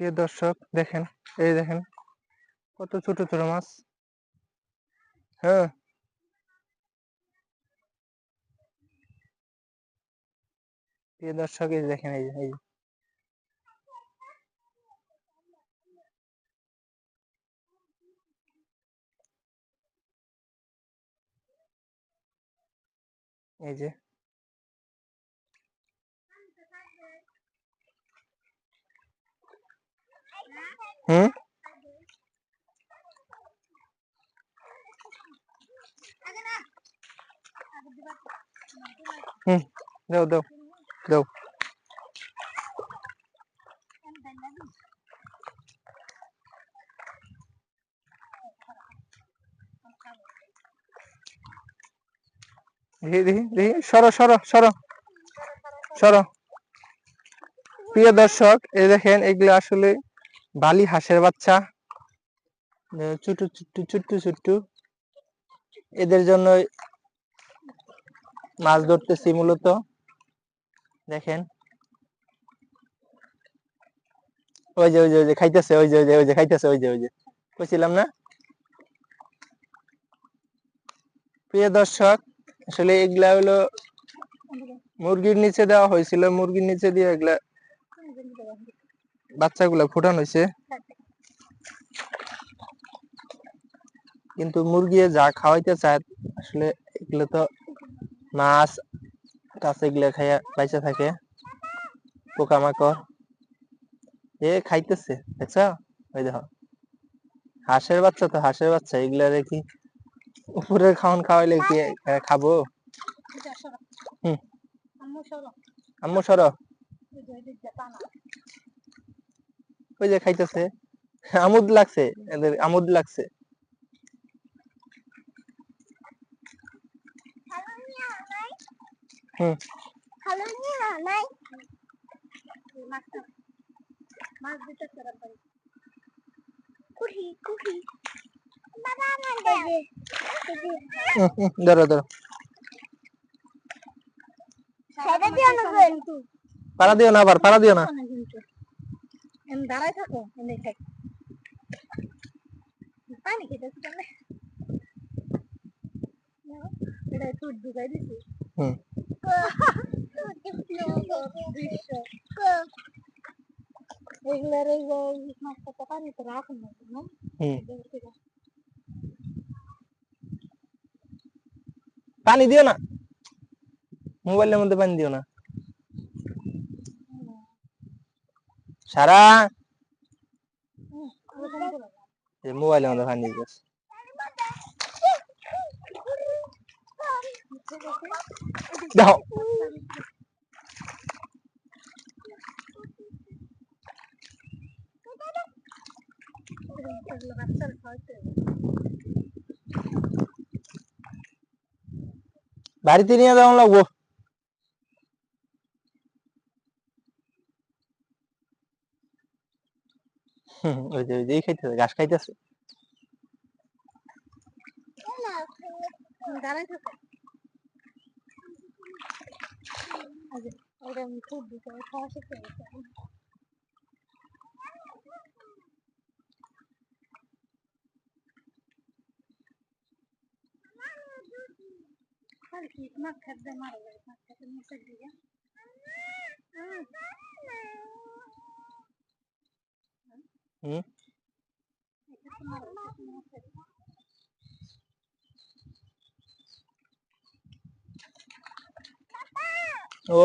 প্রিয় দর্শক, দেখেন, এই দেখেন, কত ছোট ছোট মাছ। হ্যাঁ। প্রিয় দর্শক, এই দেখেন, এই এই। এই যে। হুম হুম দাও দাও দাও। দেখি দেখি দেখি প্রিয় দর্শক এই দেখেন এগুলো আসলে বালি হাঁসের বাচ্চা ছোট ছোট্ট ছোট্ট ছোট্ট এদের জন্য মাছ ধরতেছি মূলত। দেখেন। ওই যে ওই যে ওই যে, খাইতেছে, ওই যে ওই যে ওই যে, খাইতেছে, ওই যে ওই যে। কইছিলাম না? প্রিয় দর্শক, আসলে এগুলা হলো মুরগির নিচে দেওয়া হয়েছিল। মুরগির নিচে দিয়ে এগুলা বাচ্চাগুলা ফুটানো হয়েছে। কিন্তু মুরগি যা খাওয়াইতে চায়, আসলে এগুলো তো মাছ টাছ এগুলো খাইয়া বাইচা থাকে, পোকামাকড়। এ খাইতেছে, দেখছ? ওই দেখো। হাঁসের বাচ্চা তো, হাঁসের বাচ্চা, এগুলা কি উপরের খাওয়ান খাওয়াইলে কি খাব? হুম। আম্মু সর। ওই যে খাইতেছে। আমুদ লাগছে এদের আমুদ লাগছে। হুম। হুম, হুম, ধরো ধরো। পাড়া দিও না আবার পারা দিও না। দাঁড়াই থাকো এনে খাই পানি খেতে কেন এটা একটু ঢুকাই দিছি। এগুলার এই মাছটা পানিতে রাখুন না না পানি দিও না। মোবাইলের মধ্যে পানি দিও না। সারা এই মোবাইলের মধ্যে পানি দিতেছে দেখো বাড়িতে নিয়ে যাওয়া লাগবো। হুম, ওই যে ওই যে খাইতেছে ঘাস খাইতেছে। মাছ খাদ্য মারা যায় মাছ খাদ্য নিচের দিকে। হুম ও